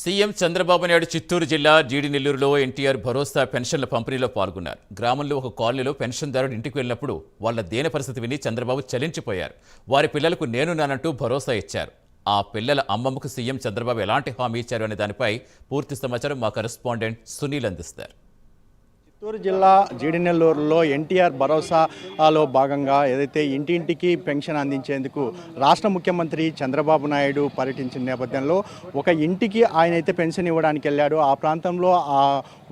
CM Chandrababu Naidu Chittoor జిల్లా జీడి నెల్లూరులో ఎన్టీఆర్ భరోసా పెన్షన్ల పంపిణీలో పాల్గొన్నారు. గ్రామంలో ఒక కాలనీలో పెన్షన్దారుడు ఇంటికి వెళ్ళినప్పుడు వాళ్ళ దేన పరిస్థితి విని చంద్రబాబు చలించిపోయారు. వారి పిల్లలకు నేను నానంటూ భరోసా ఇచ్చారు. ఆ పిల్లల అమ్మమ్మకు సీఎం చంద్రబాబు ఎలాంటి హామీ ఇచ్చారు అనే దానిపై పూర్తి సమాచారం మా కరెస్పాండెంట్ సునీల్ అందిస్తారు. చిత్తూరు జిల్లా జీడినెల్లూరులో ఎన్టీఆర్ భరోసాలో భాగంగా ఏదైతే ఇంటింటికి పెన్షన్ అందించేందుకు రాష్ట్ర ముఖ్యమంత్రి చంద్రబాబు నాయుడు పర్యటించిన నేపథ్యంలో ఒక ఇంటికి ఆయన అయితే పెన్షన్ ఇవ్వడానికి వెళ్ళాడు. ఆ ప్రాంతంలో ఆ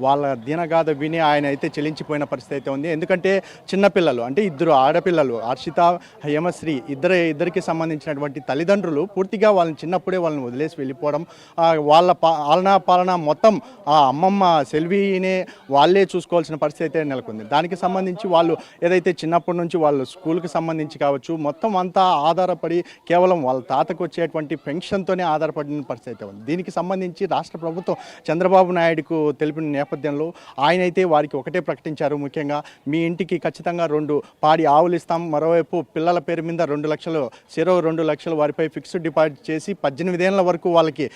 వాళ్ళ దినగాథ విని ఆయన అయితే చెల్లించిపోయిన పరిస్థితి అయితే ఉంది. ఎందుకంటే చిన్నపిల్లలు అంటే ఇద్దరు ఆడపిల్లలు హర్షిత హేమశ్రీ ఇద్దరు ఇద్దరికి సంబంధించినటువంటి తల్లిదండ్రులు పూర్తిగా వాళ్ళని చిన్నప్పుడే వాళ్ళని వదిలేసి వెళ్ళిపోవడం వాళ్ళ వాళ్ళ ఆలనా పాలన మొత్తం ఆ అమ్మమ్మ సెల్వినే వాళ్ళే చూసుకోవాల్సిన పరిస్థితి అయితే నెలకొంది. దానికి సంబంధించి వాళ్ళు ఏదైతే చిన్నప్పటి నుంచి వాళ్ళు స్కూల్కి సంబంధించి కావచ్చు మొత్తం అంతా ఆధారపడి కేవలం వాళ్ళ తాతకు వచ్చేటువంటి పెన్షన్తోనే ఆధారపడిన పరిస్థితి అయితే ఉంది. దీనికి సంబంధించి రాష్ట్ర ప్రభుత్వం చంద్రబాబు నాయుడుకు తెలిపిన నేపథ్యంలో ఆయన అయితే వారికి ఒకటే ప్రకటించారు ముఖ్యంగా మీ ఇంటికి ఖచ్చితంగా రెండు పాడి ఆవులు ఇస్తాం. మరోవైపు పిల్లల పేరు మీద రెండు లక్షలు చెరో రెండు లక్షలు వారిపై ఫిక్స్డ్ డిపాజిట్ చేసి పద్దెనిమిదేళ్ళ వరకు వాళ్ళకి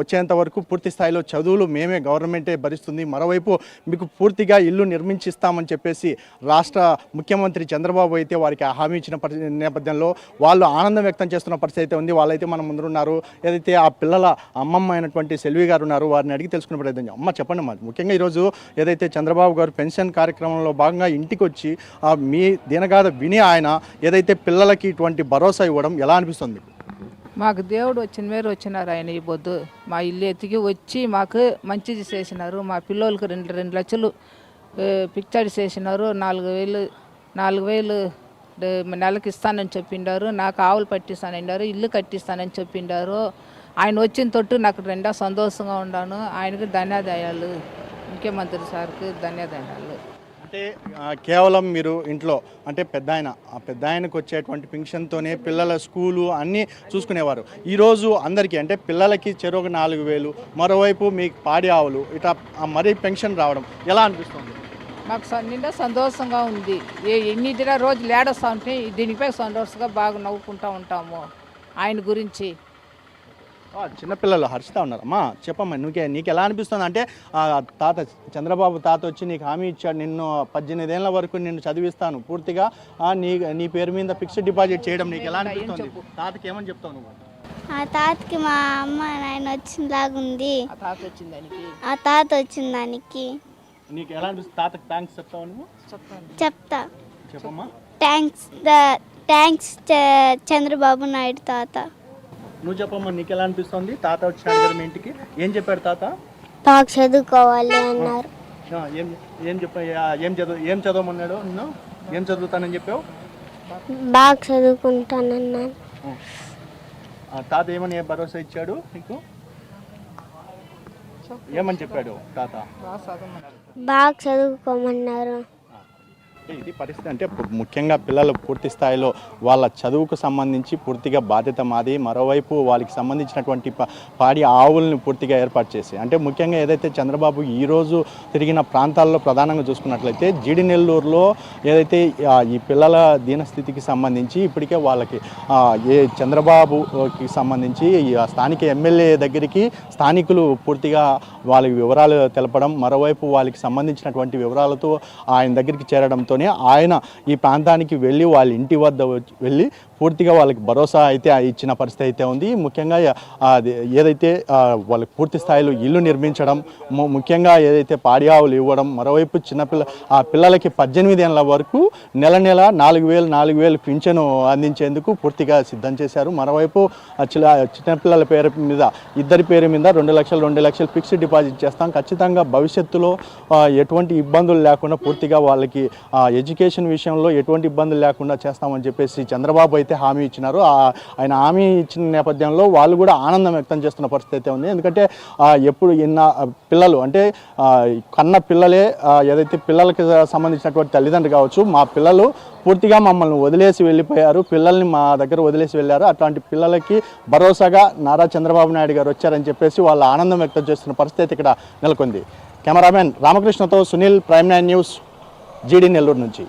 వచ్చేంత వరకు పూర్తి స్థాయిలో చదువులు మేమే గవర్నమెంటే భరిస్తుంది. మరోవైపు మీకు పూర్తిగా ఇల్లు నిర్మించిస్తామని చెప్పేసి రాష్ట్ర ముఖ్యమంత్రి చంద్రబాబు అయితే వారికి హామీ ఇచ్చిన నేపథ్యంలో వాళ్ళు ఆనందం వ్యక్తం చేస్తున్న పరిస్థితి అయితే ఉంది. వాళ్ళైతే మన ముందున్నారు ఏదైతే ఆ పిల్లల అమ్మమ్మ అయినటువంటి సెల్వి గారు ఉన్నారు వారిని అడిగి తెలుసుకునే ప్రయత్నం అమ్మ చెప్పండి మరి ముఖ్యంగా ఈరోజు ఏదైతే చంద్రబాబు గారు పెన్షన్ కార్యక్రమంలో భాగంగా ఇంటికి వచ్చి మీ దీనగాథ విని ఆయన ఏదైతే పిల్లలకి ఇటువంటి భరోసా ఇవ్వడం ఎలా అనిపిస్తుంది? మీకు? మాకు దేవుడు వచ్చిన మీరు వచ్చినారు ఆయన ఈ పొద్దు మా ఇల్లు ఎత్తికి వచ్చి మాకు మంచిది చేసినారు. మా పిల్లోళ్ళకి రెండు రెండు లక్షలు పిక్చర్ చేసినారు. నాలుగు వేలు నాలుగు వేలు నెలకి ఇస్తానని చెప్పిండారు. నాకు ఆవులు పట్టిస్తానన్నారు ఇల్లు కట్టిస్తానని చెప్పిండారు. ఆయన వచ్చిన తొట్టు నాకు రెండా సంతోషంగా ఉన్నాను ఆయనకు ధన్యవాదాలు ముఖ్యమంత్రి సార్కి ధన్యవాదాలు అంటే కేవలం మీరు ఇంట్లో అంటే పెద్ద ఆయన ఆ పెద్ద ఆయనకు వచ్చేటువంటి పెన్షన్తోనే పిల్లల స్కూలు అన్నీ చూసుకునేవారు. ఈరోజు అందరికీ అంటే పిల్లలకి చెరొక నాలుగు వేలు మరోవైపు మీకు పాడి ఆవులు ఇట్లా మరీ పెన్షన్ రావడం ఎలా అనిపిస్తుంది? మాకు నిండా సంతోషంగా ఉంది. ఏ రోజు రోజులు ఉంటే దీనిపై సంతోషంగా బాగా నవ్వుకుంటూ ఉంటాము ఆయన గురించి. చిన్నపిల్లలు హర్షిత ఉన్నారు. అమ్మా చెప్పమ్మా నీకే నీకు ఎలా అనిపిస్తుంది? అంటే ఆ, తాత చంద్రబాబు తాత వచ్చి నీకు హామీ ఇచ్చాడు. నిన్ను పద్దెనిమిదేళ్ళ వరకు నిన్ను చదివిస్తాను. పూర్తిగా ఆ, నీ నీ పేరు మీద ఫిక్స్డ్ డిపాజిట్ చేయడం నీకు ఎలా అనిపిస్తుంది? తాతకి ఏమని చెప్తావు నువ్వు? ఆ తాతకి మా అమ్మ నాయన వచ్చినలాగుంది ఆ తాత వచ్చింది దానికి ఆ తాత వచ్చిన దానికి నీకు ఎలా అనిపిస్తుంది? తాతకి థ్యాంక్స్ చెప్తావు నువ్వు? చెప్తా. చెప్పమ్మా. థ్యాంక్స్ ద థ్యాంక్స్ చ- చంద్రబాబు నాయుడు తాత. నువ్వు చెప్పమ్మా నీకు ఎలా అనిపిస్తుంది? తాత వచ్చాడు కదా మీ ఇంటికి. ఏం చెప్పాడు తాత? బాగా చదువుకోవాలి అన్నారు. ఆ, ఏం ఏం చెప్ప ఏం చదువు ఏం చదవమన్నాడు నిన్ను? ఏం చదువుతానని చెప్పావు? బాగా చదువుకుంటానన్నాను ఆ, తాత ఏమని భరోసా ఇచ్చాడు నీకు? ఏమని చెప్పాడు తాత? బాగా చదువుకోమన్నారు. ఇది పరిస్థితి అంటే ముఖ్యంగా పిల్లలు పూర్తి స్థాయిలో వాళ్ళ చదువుకు సంబంధించి పూర్తిగా బాధ్యత మాది. మరోవైపు వాళ్ళకి సంబంధించినటువంటి పాడి ఆవులను పూర్తిగా ఏర్పాటు చేసి అంటే ముఖ్యంగా ఏదైతే చంద్రబాబు ఈరోజు తిరిగిన ప్రాంతాల్లో ప్రధానంగా చూసుకున్నట్లయితే జీడినెల్లూరులో ఏదైతే ఈ పిల్లల దీనస్థితికి సంబంధించి ఇప్పటికే వాళ్ళకి ఏ చంద్రబాబుకి సంబంధించి స్థానిక ఎమ్మెల్యే దగ్గరికి స్థానికులు పూర్తిగా వాళ్ళకి వివరాలు తెలపడం మరోవైపు వాళ్ళకి సంబంధించినటువంటి వివరాలతో ఆయన దగ్గరికి చేరడంతో చేరడంతోనే ఆయన ఈ ప్రాంతానికి వెళ్ళి వాళ్ళ ఇంటి వద్ద వచ్చి- వెళ్ళి పూర్తిగా వాళ్ళకి భరోసా అయితే ఇచ్చిన పరిస్థితి అయితే ఉంది. ముఖ్యంగా అది ఏదైతే వాళ్ళకి పూర్తి స్థాయిలో ఇల్లు నిర్మించడం ము- ముఖ్యంగా ఏదైతే పాడి ఆవులు ఇవ్వడం మరోవైపు చిన్నపిల్ల ఆ పిల్లలకి పద్దెనిమిది ఏళ్ళ వరకు నెల నెల నాలుగు వేలు నాలుగు వేలు పింఛను అందించేందుకు పూర్తిగా సిద్ధం చేశారు. మరోవైపు చిన్నపిల్లల పేరు మీద ఇద్దరి పేరు మీద రెండు లక్షలు రెండు లక్షలు ఫిక్స్డ్ డిపాజిట్ చేస్తాం. ఖచ్చితంగా భవిష్యత్తులో ఎటువంటి ఇబ్బందులు లేకుండా పూర్తిగా వాళ్ళకి ఆ, ఎడ్యుకేషన్ విషయంలో ఎటువంటి ఇబ్బందులు లేకుండా చేస్తామని చెప్పేసి చంద్రబాబు అయితే హామీ ఇచ్చినారు. ఆయన హామీ ఇచ్చిన నేపథ్యంలో వాళ్ళు కూడా ఆనందం వ్యక్తం చేస్తున్న పరిస్థితి అయితే ఉంది. ఎందుకంటే ఎప్పుడు ఇన్న పిల్లలు అంటే కన్న పిల్లలే ఏదైతే పిల్లలకి సంబంధించినటువంటి తల్లిదండ్రులు కావచ్చు మా పిల్లలు పూర్తిగా మమ్మల్ని వదిలేసి వెళ్ళిపోయారు. పిల్లల్ని మా దగ్గర వదిలేసి వెళ్ళారు. అట్లాంటి పిల్లలకి భరోసాగా నారా చంద్రబాబు నాయుడు గారు వచ్చారని చెప్పేసి వాళ్ళు ఆనందం వ్యక్తం చేస్తున్న పరిస్థితి ఇక్కడ నెలకొంది. కెమెరామెన్ రామకృష్ణతో సునీల్ ప్రైమ్ నైన్ న్యూస్. జీడీ నెల్లూరు నుంచి.